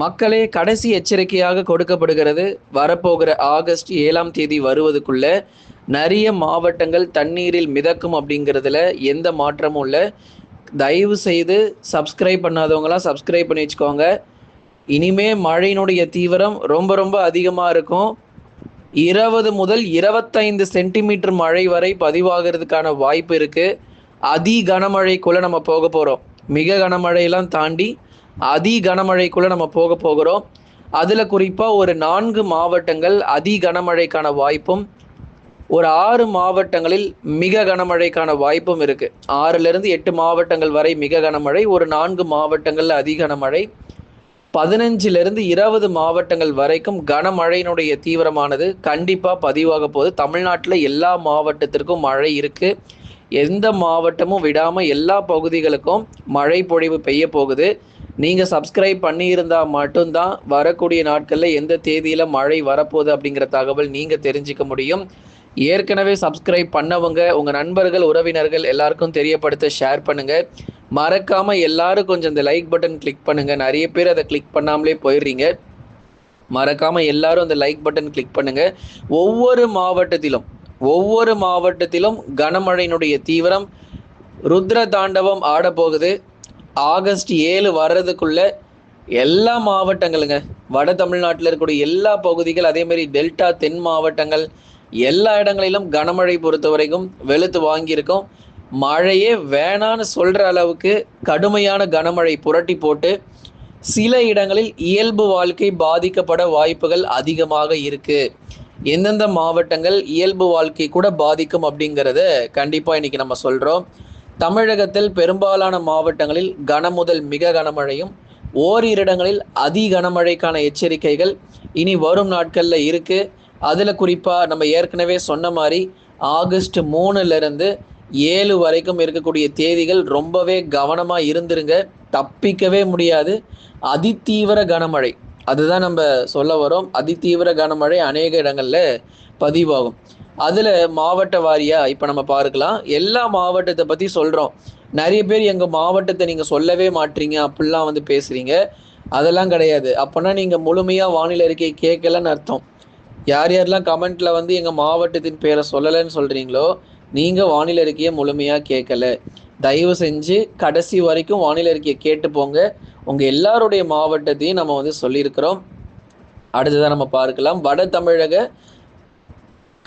மக்களே கடைசி எச்சரிக்கையாக கொடுக்கப்படுகிறது வரப்போகிற ஆகஸ்ட் ஏழாம் தேதி வருவதுக்குள்ள நிறைய மாவட்டங்கள் தண்ணீரில் மிதக்கும் அப்படிங்கிறதுல எந்த மாற்றமும் இல்லை. தயவு செய்து சப்ஸ்கிரைப் பண்ணாதவங்களாம் சப்ஸ்கிரைப் பண்ணி வச்சுக்கோங்க. இனிமே மழையினுடைய தீவிரம் ரொம்ப ரொம்ப அதிகமாக இருக்கும். இருபது முதல் இருபத்தைந்து சென்டிமீட்டர் மழை வரை பதிவாகிறதுக்கான வாய்ப்பு இருக்குது அதி கனமழைக்குள்ளே நம்ம போக போகிறோம் மிக கனமழையெல்லாம் தாண்டி அதி கனமழைக்குள்ள நம்ம போக போகிறோம். அதில் குறிப்பாக ஒரு நான்கு மாவட்டங்கள் அதி கனமழைக்கான வாய்ப்பும் ஒரு ஆறு மாவட்டங்களில் மிக கனமழைக்கான வாய்ப்பும் இருக்கு. ஆறுல இருந்து எட்டு மாவட்டங்கள் வரை மிக கனமழை ஒரு நான்கு மாவட்டங்கள்ல அதி கனமழை பதினஞ்சுல இருந்து இருபது மாவட்டங்கள் வரைக்கும் கனமழையினுடைய தீவிரமானது கண்டிப்பா பதிவாக போகுது. தமிழ்நாட்டில் எல்லா மாவட்டத்திற்கும் மழை இருக்கு. எந்த மாவட்டமும் விடாம எல்லா பகுதிகளுக்கும் மழை பொழிவு பெய்ய போகுது. நீங்கள் சப்ஸ்கிரைப் பண்ணியிருந்தா மட்டும்தான் வரக்கூடிய நாட்களில் எந்த தேதியில் மழை வரப்போகுது அப்படிங்கிற தகவல் நீங்கள் தெரிஞ்சுக்க முடியும். ஏற்கனவே சப்ஸ்கிரைப் பண்ணவங்க உங்கள் நண்பர்கள் உறவினர்கள் எல்லாருக்கும் தெரியப்படுத்த ஷேர் பண்ணுங்கள் மறக்காமல் எல்லாரும் கொஞ்சம் இந்த லைக் பட்டன் கிளிக் பண்ணுங்கள் நிறைய பேர் அதை கிளிக் பண்ணாமலே போயிடுறீங்க. மறக்காமல் எல்லாரும் அந்த லைக் பட்டன் கிளிக் பண்ணுங்கள் ஒவ்வொரு மாவட்டத்திலும் ஒவ்வொரு மாவட்டத்திலும் கனமழையினுடைய தீவிரம் ருத்ர தாண்டவம் ஆடப்போகுது. போகுது ஆகஸ்ட் ஏழு வர்றதுக்குள்ள எல்லா மாவட்டங்களுங்க வட தமிழ்நாட்டில் இருக்கக்கூடிய எல்லா பகுதிகள் அதே மாதிரி டெல்டா தென் மாவட்டங்கள் எல்லா இடங்களிலும் கனமழை பொறுத்த வரைக்கும் வெளுத்து வாங்கியிருக்கோம். மழையே வேணான்னு சொல்கிற அளவுக்கு கடுமையான கனமழை புரட்டி போட்டு சில இடங்களில் இயல்பு வாழ்க்கை பாதிக்கப்பட வாய்ப்புகள் அதிகமாக இருக்கு. எந்தெந்த மாவட்டங்கள் இயல்பு வாழ்க்கை கூட பாதிக்கும் அப்படிங்கிறத கண்டிப்பாக இன்னைக்கு நம்ம சொல்கிறோம் தமிழகத்தில் பெரும்பாலான மாவட்டங்களில் கனமுதல் மிக கனமழையும் ஓரிரு இடங்களில் அதி கனமழைக்கான எச்சரிக்கைகள் இனி வரும் நாட்களில் இருக்கு. அதில் குறிப்பாக நம்ம ஏற்கனவே சொன்ன மாதிரி ஆகஸ்ட் மூணுலேருந்து ஏழு வரைக்கும் இருக்கக்கூடிய தேதிகள் ரொம்பவே கவனமாக இருந்துருங்க. தப்பிக்கவே முடியாது. அதிதீவிர கனமழை அதுதான் நம்ம சொல்ல வரோம். அதிதீவிர கனமழை அநேக இடங்களில் பதிவாகும். அதுல மாவட்ட வாரியா இப்ப நம்ம பார்க்கலாம். எல்லா மாவட்டத்தை பத்தி சொல்றோம். நிறைய பேர் எங்க மாவட்டத்தை நீங்க சொல்லவே மாட்டீங்க அப்படிலாம் வந்து பேசுறீங்க. அதெல்லாம் கிடையாது. அப்பனா நீங்க முழுமையா வானிலை அறிக்கை கேட்கலன்னு அர்த்தம். யார் யாரெல்லாம் கமெண்ட்ல வந்து எங்க மாவட்டத்தின் பேரை சொல்லலைன்னு சொல்றீங்களோ நீங்க வானிலை அறிக்கையை முழுமையா கேட்கல. தயவு செஞ்சு கடைசி வரைக்கும் வானிலை அறிக்கையை கேட்டு போங்க. உங்க எல்லாருடைய மாவட்டத்தையும் நம்ம வந்து சொல்லியிருக்கிறோம். அடுத்ததான் நம்ம பார்க்கலாம். வட தமிழக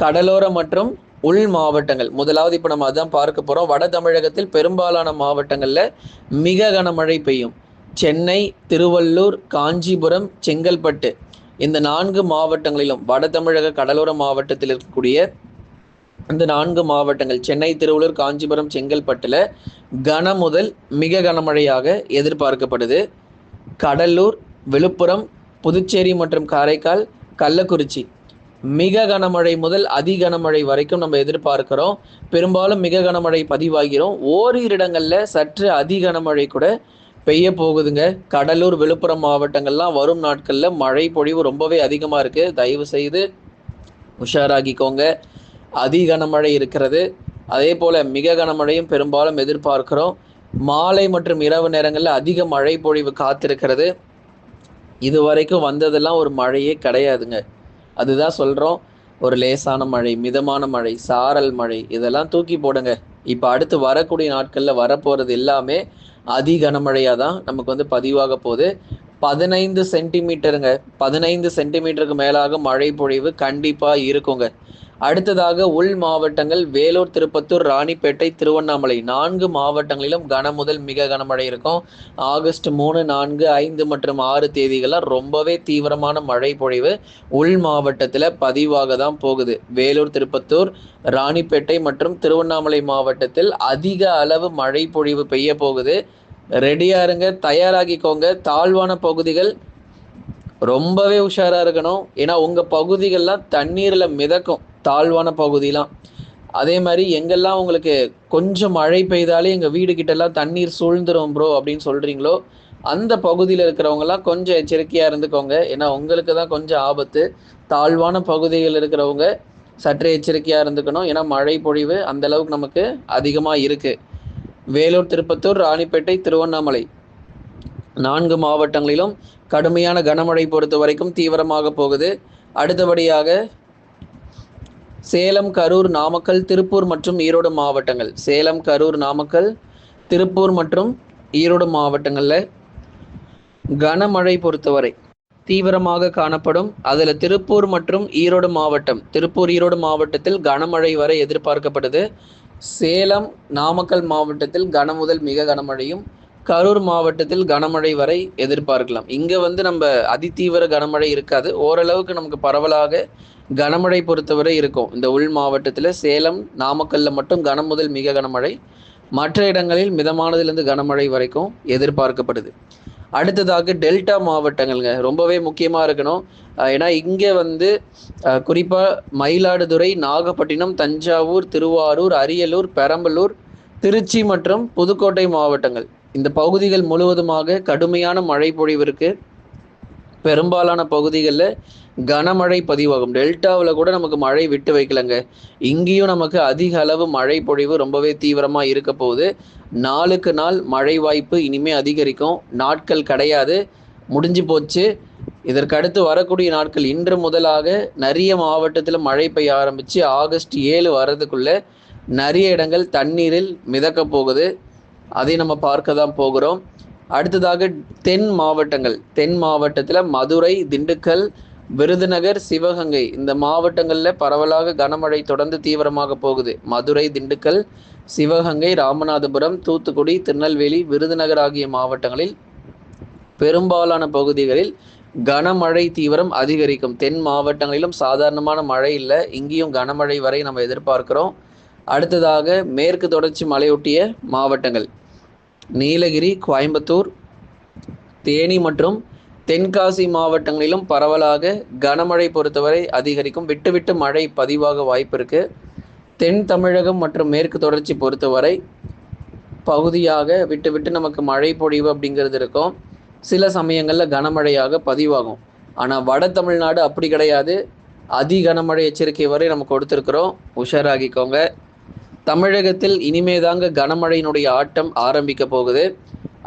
கடலோர மற்றும் உள் மாவட்டங்கள். முதலாவது இப்போ நம்ம அதான் பார்க்க போகிறோம் வட தமிழகத்தில் பெரும்பாலான மாவட்டங்களில் மிக கனமழை பெய்யும். சென்னை திருவள்ளூர் காஞ்சிபுரம் செங்கல்பட்டு. இந்த நான்கு மாவட்டங்களிலும் வட தமிழக கடலோர மாவட்டத்தில் இருக்கக்கூடிய இந்த நான்கு மாவட்டங்கள் சென்னை திருவள்ளூர் காஞ்சிபுரம் செங்கல்பட்டில் கன முதல் மிக கனமழையாக எதிர்பார்க்கப்படுது. கடலூர் விழுப்புரம் புதுச்சேரி மற்றும் காரைக்கால் கள்ளக்குறிச்சி. மிக கனமழை முதல் அதி கனமழை வரைக்கும் நம்ம எதிர்பார்க்கிறோம். பெரும்பாலும் மிக கனமழை பதிவாகிறோம். ஓரிரு இடங்கள்ல சற்று அதி கனமழை கூட பெய்ய போகுதுங்க. கடலூர் விழுப்புரம் மாவட்டங்கள்லாம் வரும் நாட்கள்ல மழை பொழிவு ரொம்பவே அதிகமா இருக்கு. தயவு செய்து உஷாராகிக்கோங்க. அதி கனமழை இருக்கிறது. அதே போல மிக கனமழையும் பெரும்பாலும் எதிர்பார்க்கிறோம். மாலை மற்றும் இரவு நேரங்களில் அதிக மழை பொழிவு காத்திருக்கிறது. இது வரைக்கும் வந்ததெல்லாம் ஒரு மழையே கிடையாதுங்க. அதுதான் சொல்றோம். ஒரு லேசான மழை மிதமான மழை சாரல் மழை இதெல்லாம் தூக்கி போடுங்க. இப்போ அடுத்து வரக்கூடிய நாட்கள்ல வரப்போறது எல்லாமே அதி கனமழையாக தான் நமக்கு வந்து பதிவாக போகுது. பதினைந்து சென்டிமீட்டருங்க. பதினைந்து சென்டிமீட்டருக்கு மேலாக மழை பொழிவு கண்டிப்பா இருக்குங்க. அடுத்ததாக உள் மாவட்டங்கள் வேலூர் திருப்பத்தூர் ராணிப்பேட்டை திருவண்ணாமலை. நான்கு மாவட்டங்களிலும் கன முதல் மிக கனமழை இருக்கும். ஆகஸ்ட் மூணு நான்கு ஐந்து மற்றும் ஆறு தேதிகளில் ரொம்பவே தீவிரமான மழை பொழிவு உள் மாவட்டத்தில் பதிவாக தான் போகுது. வேலூர் திருப்பத்தூர் ராணிப்பேட்டை மற்றும் திருவண்ணாமலை மாவட்டத்தில் அதிக அளவு மழை பொழிவு பெய்ய போகுது. ரெடியா இருங்க தயாராகிக்கோங்க. தாழ்வான பகுதிகள் ரொம்பவே உஷாரா இருக்கணும். ஏன்னா உங்க பகுதிகள்லாம் தண்ணீர்ல மிதக்கும். தாழ்வான பகுதிலாம். அதே மாதிரி எங்கெல்லாம் உங்களுக்கு கொஞ்சம் மழை பெய்தாலே எங்கள் வீடு கிட்ட தண்ணீர் சூழ்ந்துரும் ப்ரோ அப்படின்னு சொல்கிறீங்களோ அந்த பகுதியில் இருக்கிறவங்கலாம் கொஞ்சம் எச்சரிக்கையாக இருந்துக்கோங்க. ஏன்னா உங்களுக்கு தான் கொஞ்சம் ஆபத்து. தாழ்வான பகுதியில் இருக்கிறவங்க சற்றே எச்சரிக்கையாக இருந்துக்கணும். ஏன்னா மழை பொழிவு அந்த அளவுக்கு நமக்கு அதிகமாக இருக்குது வேலூர் திருப்பத்தூர் ராணிப்பேட்டை திருவண்ணாமலை. நான்கு மாவட்டங்களிலும் கடுமையான கனமழை பொறுத்த வரைக்கும் தீவிரமாக போகுது. அடுத்தபடியாக சேலம் கரூர் நாமக்கல் திருப்பூர் மற்றும் ஈரோடு மாவட்டங்கள். சேலம் கரூர் நாமக்கல் திருப்பூர் மற்றும் ஈரோடு மாவட்டங்களில் கனமழை பொறுத்தவரை தீவிரமாக காணப்படும். அதில் திருப்பூர் மற்றும் ஈரோடு மாவட்டம் திருப்பூர் ஈரோடு மாவட்டத்தில் கனமழை வரை எதிர்பார்க்கப்படுது சேலம் நாமக்கல் மாவட்டத்தில் கனமுதல் மிக கனமழையும் கரூர் மாவட்டத்தில் கனமழை வரை எதிர்பார்க்கலாம். இங்கே வந்து நம்ம அதிதீவிர கனமழை இருக்காது. ஓரளவுக்கு நமக்கு பரவலாக கனமழை பொறுத்தவரை இருக்கும். இந்த உள் மாவட்டத்தில் சேலம் நாமக்கல்ல மட்டும் கனமுதல் மிக கனமழை. மற்ற இடங்களில் மிதமானதிலிருந்து கனமழை வரைக்கும் எதிர்பார்க்கப்படுது. அடுத்ததாக டெல்டா மாவட்டங்கள்ங்க ரொம்பவே முக்கியமாக இருக்கணும். ஏன்னா இங்கே வந்து குறிப்பாக மயிலாடுதுறை நாகப்பட்டினம் தஞ்சாவூர் திருவாரூர் அரியலூர் பெரம்பலூர் திருச்சி மற்றும் புதுக்கோட்டை மாவட்டங்கள். இந்த பகுதிகள் முழுவதுமாக கடுமையான மழை பொழிவிற்கு பெரும்பாலான பகுதிகளில் கனமழை பதிவாகும். டெல்டாவில் கூட நமக்கு மழை விட்டு வைக்கலங்க. இங்கேயும் நமக்கு அதிக அளவு மழை பொழிவு ரொம்பவே தீவிரமாக இருக்க போகுது. நாளுக்கு நாள் மழை வாய்ப்பு இனிமே அதிகரிக்கும். நாட்கள் கிடையாது. முடிஞ்சு போச்சு. இதற்கடுத்து வரக்கூடிய நாட்கள் இன்று முதலாக நிறைய மாவட்டத்தில் மழை பெய்ய ஆரம்பித்து ஆகஸ்ட் ஏழு வரதுக்குள்ளே நிறைய இடங்கள் தண்ணீரில் மிதக்க போகுது. அதை நம்ம பார்க்க தான் போகிறோம். அடுத்ததாக தென் மாவட்டங்கள். தென் மாவட்டத்தில் மதுரை திண்டுக்கல் விருதுநகர் சிவகங்கை. இந்த மாவட்டங்களில் பரவலாக கனமழை தொடர்ந்து தீவிரமாக போகுது. மதுரை திண்டுக்கல் சிவகங்கை ராமநாதபுரம் தூத்துக்குடி திருநெல்வேலி விருதுநகர் ஆகிய மாவட்டங்களில் பெரும்பாலான பகுதிகளில் கனமழை தீவிரம் அதிகரிக்கும். தென் மாவட்டங்களிலும் சாதாரணமான மழை இல்லை. இங்கேயும் கனமழை வரை நம்ம எதிர்பார்க்கிறோம். அடுத்ததாக மேற்கு தொடர்ச்சி மலையொட்டிய மாவட்டங்கள். நீலகிரி கோயம்புத்தூர் தேனி மற்றும் தென்காசி மாவட்டங்களிலும் பரவலாக கனமழை பொறுத்தவரை அதிகரிக்கும். விட்டுவிட்டு மழை பதிவாக வாய்ப்பு இருக்கு. தென் தமிழகம் மற்றும் மேற்கு தொடர்ச்சி பொறுத்தவரை பகுதியாக விட்டு விட்டு நமக்கு மழை பொழிவு அப்படிங்கிறது இருக்கும். சில சமயங்களில் கனமழையாக பதிவாகும். ஆனால் வட தமிழ்நாடு அப்படி கிடையாது. அதி கனமழை எச்சரிக்கை வரை நம்ம கொடுத்துருக்குறோம். உஷாராகிக்கோங்க. தமிழகத்தில் இனிமேதாங்க கனமழையினுடைய ஆட்டம் ஆரம்பிக்க போகுது.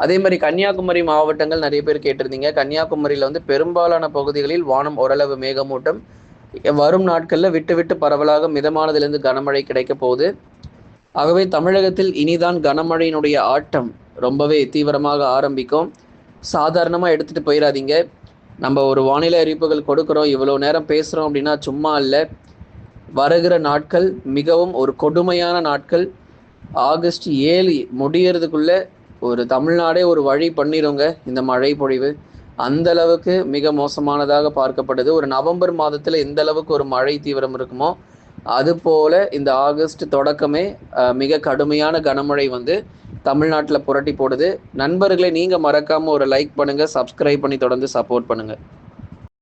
அதே மாதிரி கன்னியாகுமரி மாவட்டங்கள் நிறைய பேர் கேட்டிருந்தீங்க. கன்னியாகுமரியில் வந்து பெரும்பாலான பகுதிகளில் வானம் ஓரளவு மேகமூட்டம். வரும் நாட்களில் விட்டு விட்டு பரவலாக மிதமானதிலிருந்து கனமழை கிடைக்க போகுது. ஆகவே தமிழகத்தில் இனிதான் கனமழையினுடைய ஆட்டம் ரொம்பவே தீவிரமாக ஆரம்பிக்கும். சாதாரணமாக எடுத்துகிட்டு போயிடாதீங்க நம்ம ஒரு வானிலை அறிவிப்புகள் கொடுக்குறோம். இவ்வளோ நேரம் பேசுகிறோம் அப்படின்னா சும்மா இல்லை. வருகிற நாட்கள் மிகவும் ஒரு கொடுமையான நாட்கள். ஆகஸ்ட் ஏழு முடியறதுக்குள்ள ஒரு தமிழ்நாடே ஒரு வழி பண்ணிடுங்க இந்த மழை பொழிவு. அந்த அளவுக்கு மிக மோசமானதாக பார்க்கப்படுது. ஒரு நவம்பர் மாதத்தில் எந்த அளவுக்கு ஒரு மழை தீவிரம் இருக்குமோ அது போல இந்த ஆகஸ்ட் தொடக்கமே மிக கடுமையான கனமழை வந்து தமிழ்நாட்டில் புரட்டி போடுது. நண்பர்களை நீங்கள் மறக்காமல் ஒரு லைக் பண்ணுங்கள் சப்ஸ்கிரைப் பண்ணி தொடர்ந்து சப்போர்ட் பண்ணுங்கள்